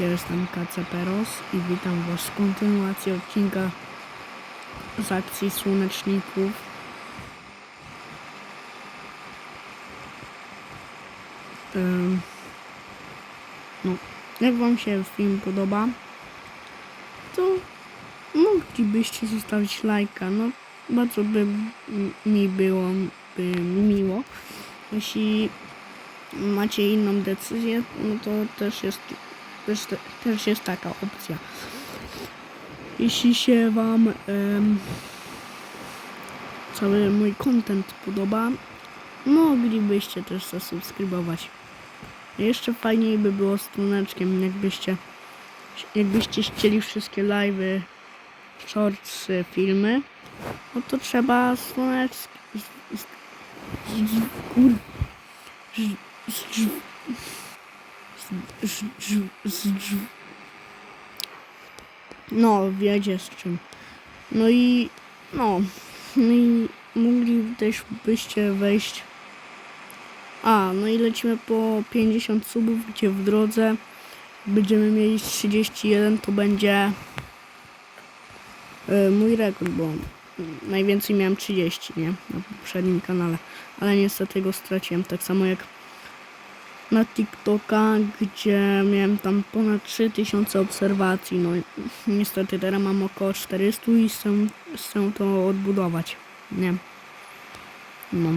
Ja jestem Kaceperos i witam Was w kontynuacji odcinka z akcji Słoneczników. No, jak Wam się film podoba, to moglibyście zostawić lajka. No, bardzo by mi było by miło. Jeśli macie inną decyzję, no to też jest, też, też jest taka opcja. Jeśli się Wam em, cały mój content podoba, moglibyście też zasubskrybować. Jeszcze fajniej by było z Tuneczkiem, jakbyście, jakbyście chcieli wszystkie live'y, shorts, filmy, no to trzeba Słoneczki, z, z, z, z, kur, z, z, z, z, z, z, no, wiedzie z czym. No i, no, no i mogli też byście wejść. A, no i lecimy po 50 subów, gdzie w drodze będziemy mieli 31, to będzie y, mój rekord, bo najwięcej miałem 30, nie? Na poprzednim kanale. Ale niestety go straciłem, tak samo jak na TikToka, gdzie miałem tam ponad 3000 obserwacji. No niestety teraz mam około 400 i chcę, chcę to odbudować. Nie. No.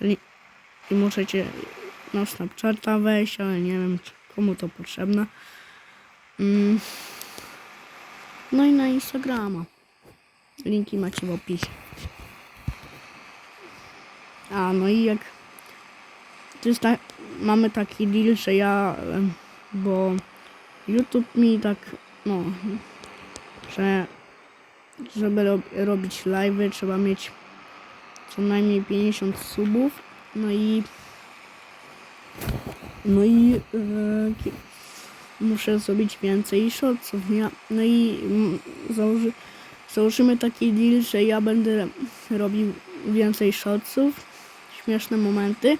I, I możecie na Snapchata wejść, ale nie wiem komu to potrzebne. Mm. No i na Instagrama. Linki macie w opisie. A, no i jak to jest tak, mamy taki deal, że ja, bo YouTube mi tak, no, że żeby rob, robić live'y trzeba mieć co najmniej 50 subów, no i no i e, muszę zrobić więcej shortsów, nie? No i założy, założymy taki deal, że ja będę robił więcej shortsów, śmieszne momenty.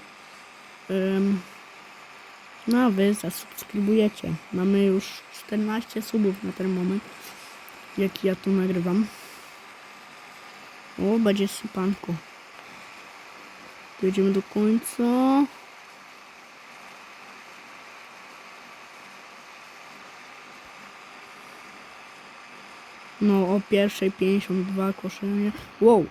No a wy zasubskrybujecie. Mamy już 14 subów na ten moment, jak ja tu nagrywam. O, będzie sypanko. Jedziemy do końca. No, o pierwszej 52 koszenie. Wow!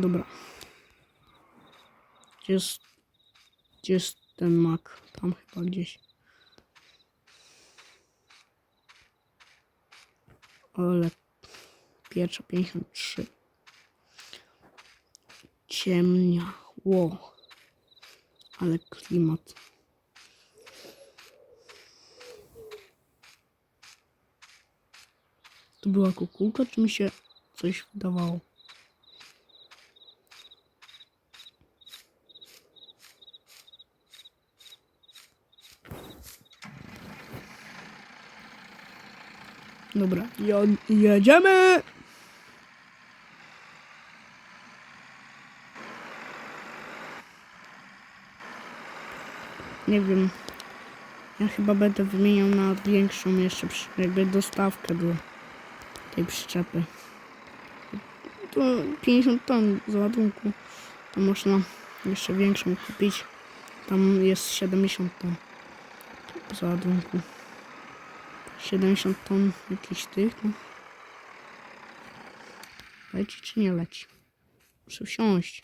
Dobra. Gdzie jest, gdzie jest ten mak? Tam chyba gdzieś. Ale pierwsza 53. Ciemnia. Ło. Ale klimat. To była kukułka, czy mi się coś wydawało? Dobra, jedziemy! Nie wiem. Ja chyba będę wymieniał na większą jeszcze jakby dostawkę do tej przyczepy. To 50 ton załadunku. To można jeszcze większą kupić. Tam jest 70 ton załadunku. 70 ton jakichś tych. No. Leci czy nie leci? Muszę wsiąść.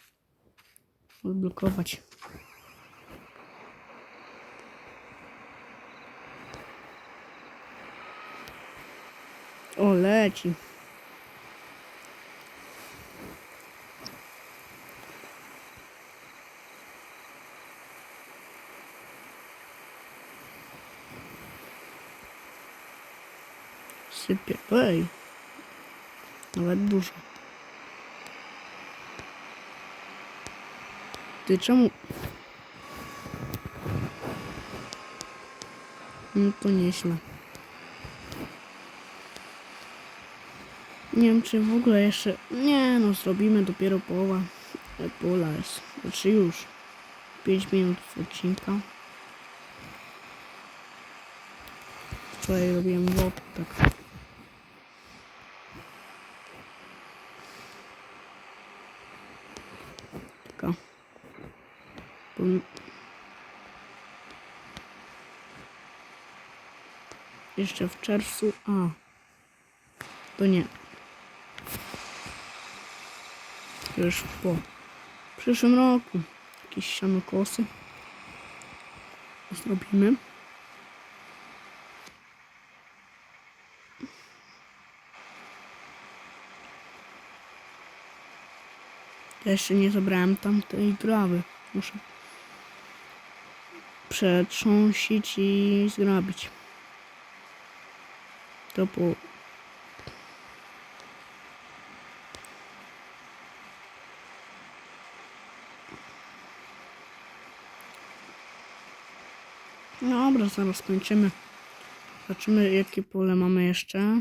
Odblokować. O, leci. Sypie. Ej. Nawet dużo. Ty czemu... No to nieźle. Nie wiem, czy w ogóle jeszcze... Nie no, zrobimy dopiero połowa pola jest. Znaczy już. 5 minut odcinka. Wczoraj robiłem vlog, tak. Taka. Powin- Jeszcze w czerwcu. A. To nie. Już po przyszłym roku. Jakieś sianokosy. Zrobimy. Jeszcze nie zabrałem tamtej trawy. Muszę przetrząsić i zgrabić. To po Dobra, zaraz skończymy. Zobaczymy, jakie pole mamy jeszcze.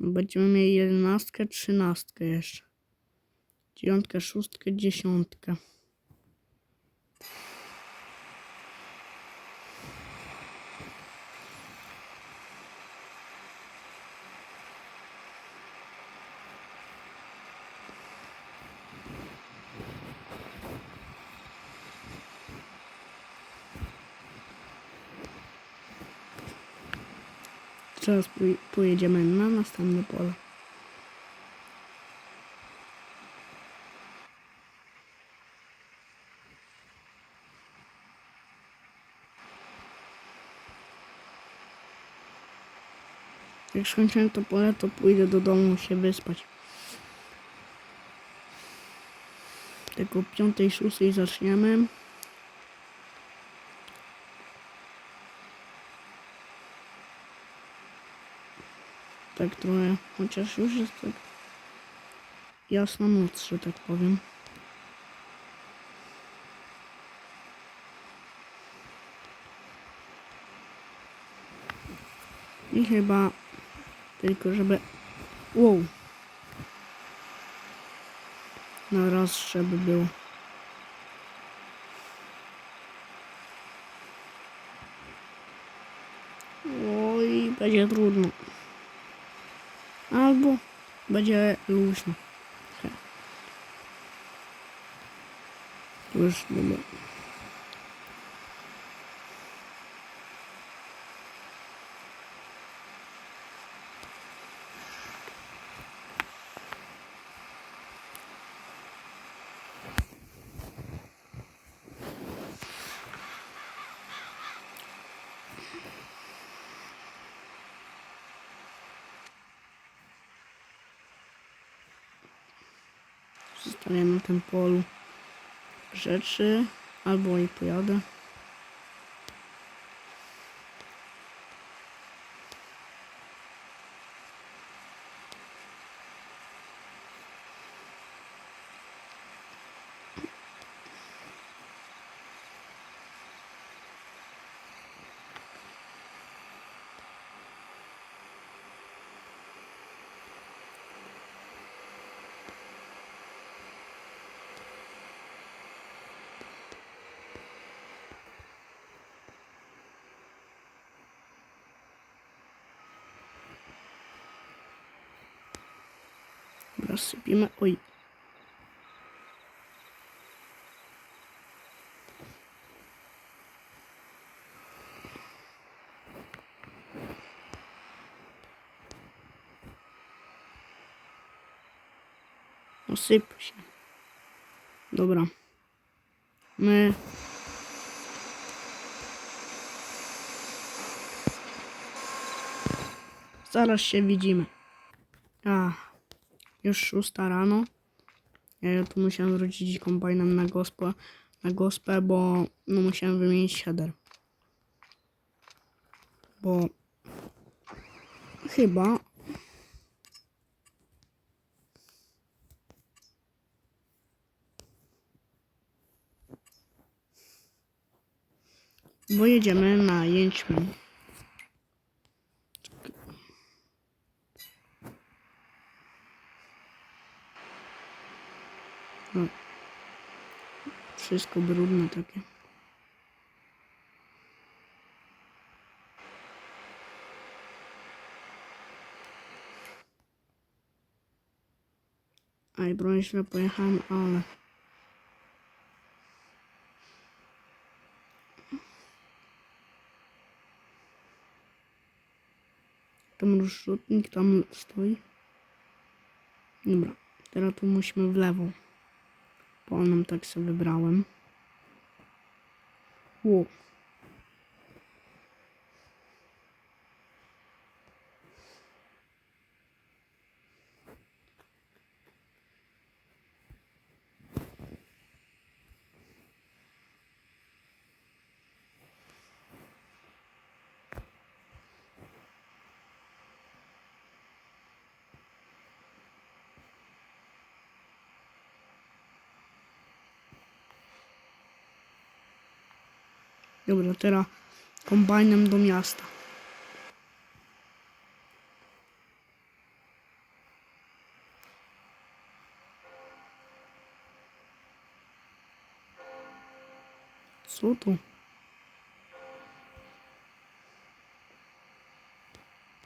Będziemy mieli jedenastkę, trzynastkę jeszcze. Dziewiątkę, szóstkę, dziesiątkę. Teraz pój- pojedziemy na następne pole. Jak skończymy to pole, to pójdę do domu się wyspać. Tylko o 5-6 zaczniemy. Tak trochę, chociaż już jest tak jasna noc, że tak powiem. I chyba tylko żeby... Wow. Na raz, żeby było. Oj, będzie trudno. Albo będzie luźno. He. Już dobra. Zostawię na tym polu rzeczy, albo i pojadę. Dobra, sypimy. Oj. Osyp się. Dobra. My... Zaraz się widzimy. A, już szósta rano. Ja tu musiałem wrócić kombajnem na gospę, na gospę, bo no musiałem wymienić header. Bo chyba bo jedziemy na jęczmień. No. Wszystko brudne takie. Aj, broń źle pojechałem, ale... Tam rozrzutnik tam stoi. Dobra, teraz tu musimy w lewo. Polną tak sobie wybrałem. Ło. Dobra, teraz kombajnem do miasta. Co tu?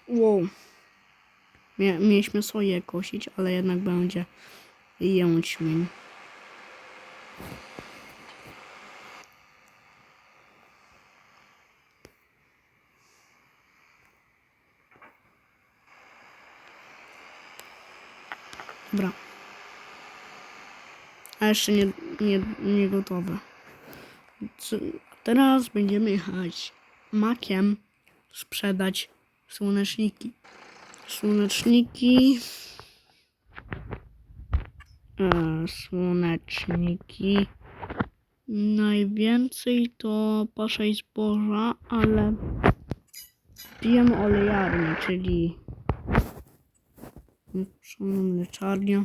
Wow. Mieliśmy soję kosić, ale jednak będzie jęczmień. Dobra. A jeszcze nie, nie, nie gotowe. Co, teraz będziemy jechać makiem sprzedać słoneczniki. Słoneczniki. E, słoneczniki. Najwięcej to pasza i zboża, ale pijemy olejarnię, czyli Niepotrzebna mleczarnia.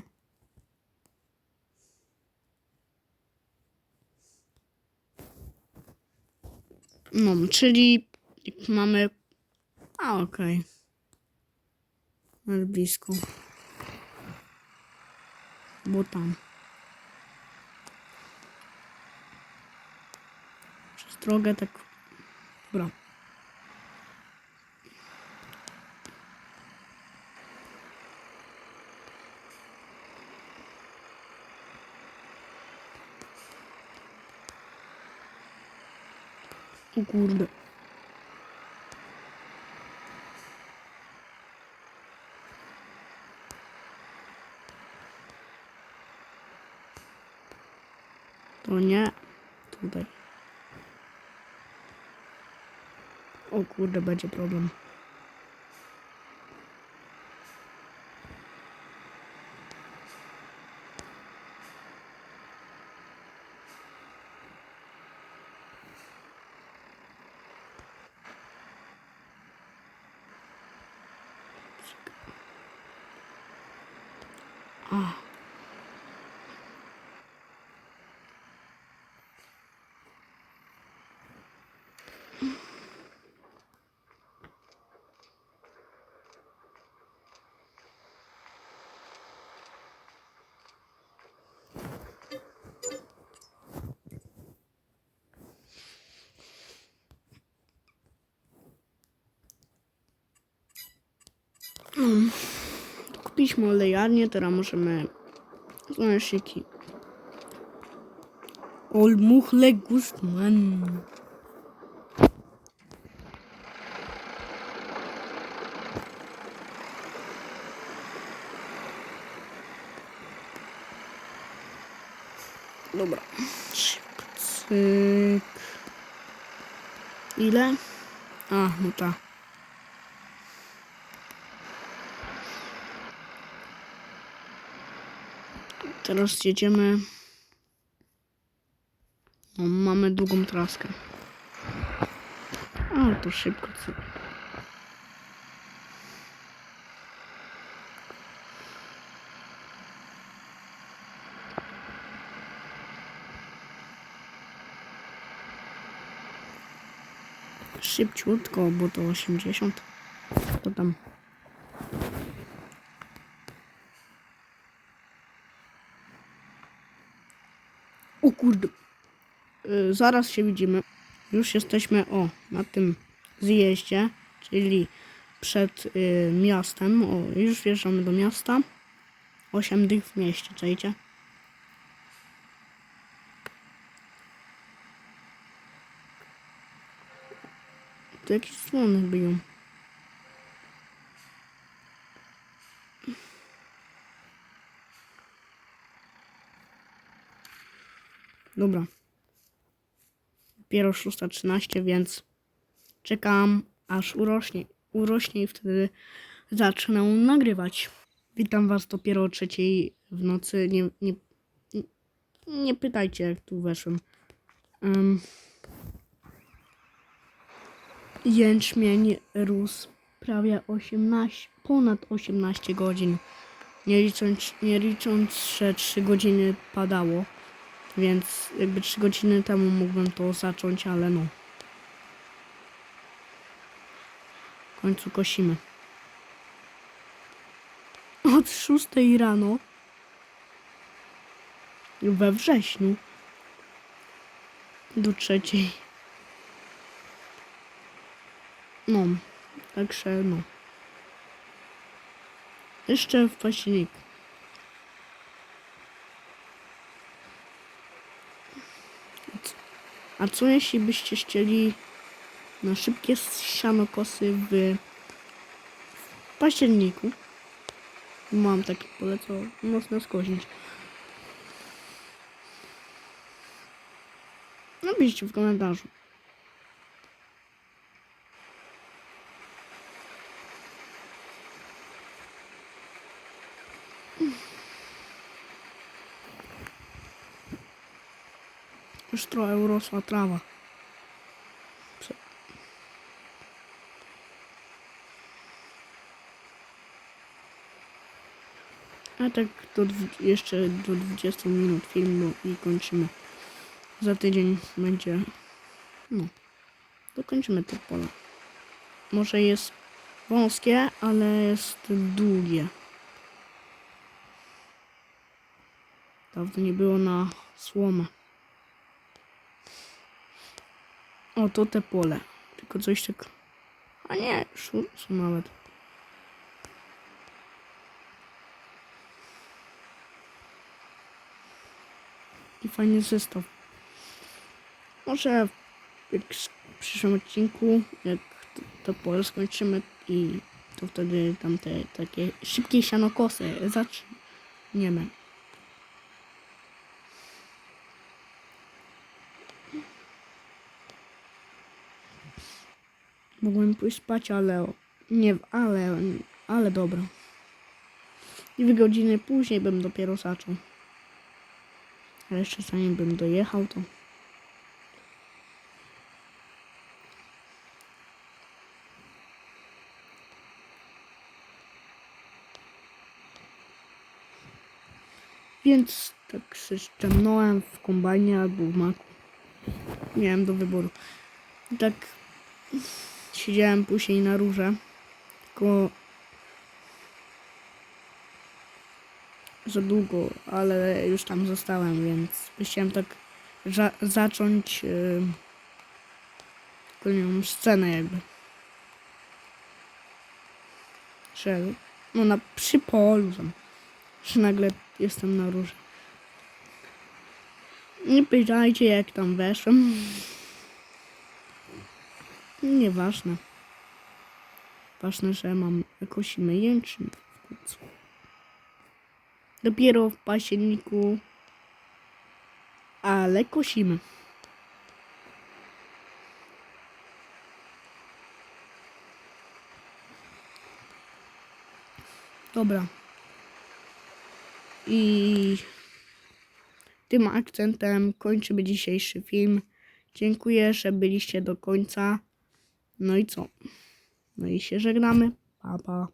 No, czyli mamy... A, okej. Okay. blisko. Bo tam. Przez drogę tak... Dobra. O kurde. To nie. Tutaj. O kurde, będzie problem. No. Kupiliśmy olejarnię, teraz możemy Słoneczniki. Olmuchle Guzman. Dobra. Cyk. Ile? A, no tak. Teraz jedziemy. No, mamy długą traskę. Ale to szybko. Co? Szybciutko, bo to 80. To tam. O kurde. Y, zaraz się widzimy. Już jesteśmy, o, na tym zjeździe, czyli przed y, miastem. O, już wjeżdżamy do miasta. 8 dych w mieście, czajcie? Tu jakieś słony biją. Dobra. Dopiero 6.13, więc czekam aż urośnie, urośnie i wtedy zacznę nagrywać. Witam was dopiero o trzeciej w nocy. Nie, nie, nie, nie pytajcie jak tu weszłem. Um, jęczmień rósł prawie 18, ponad 18 godzin. Nie licząc, nie licząc, że 3 godziny padało. Więc jakby 3 godziny temu mógłbym to zacząć, ale no. W końcu kosimy. Od 6 rano we wrześniu do trzeciej. No, także no. Jeszcze w październiku. A co jeśli byście chcieli na szybkie sianokosy w, w październiku? Mam takie pole, co można skosić. Napiszcie w komentarzu. Urosła trawa. A tak do, jeszcze do 20 minut filmu i kończymy. Za tydzień będzie. No. Dokończymy to pole. Może jest wąskie, ale jest długie. Dawno nie było na słomę. O, to te pole. Tylko coś tak... A nie, szur są nawet. I fajny zestaw. Może w przyszłym odcinku, jak to pole skończymy i to wtedy tam te takie szybkie sianokosy zaczniemy. Mogłem pójść spać, ale nie, ale, ale dobra. Dwie godziny później bym dopiero zaczął. Ale jeszcze zanim bym dojechał, to... Więc tak się ściągnąłem w kombajnie albo w maku. Miałem do wyboru. I tak siedziałem później na rurze. Tylko za długo, ale już tam zostałem, więc chciałem tak za zacząć yy, kolejną scenę jakby. Że no na przy polu tam, że nagle jestem na rurze. Nie pytajcie jak tam weszłem. Nieważne. Ważne, że mam jakąś jęczmień w końcu. Dopiero w październiku, ale kosimy. Dobra. I tym akcentem kończymy dzisiejszy film. Dziękuję, że byliście do końca. No i co? No i się żegnamy. Pa, pa.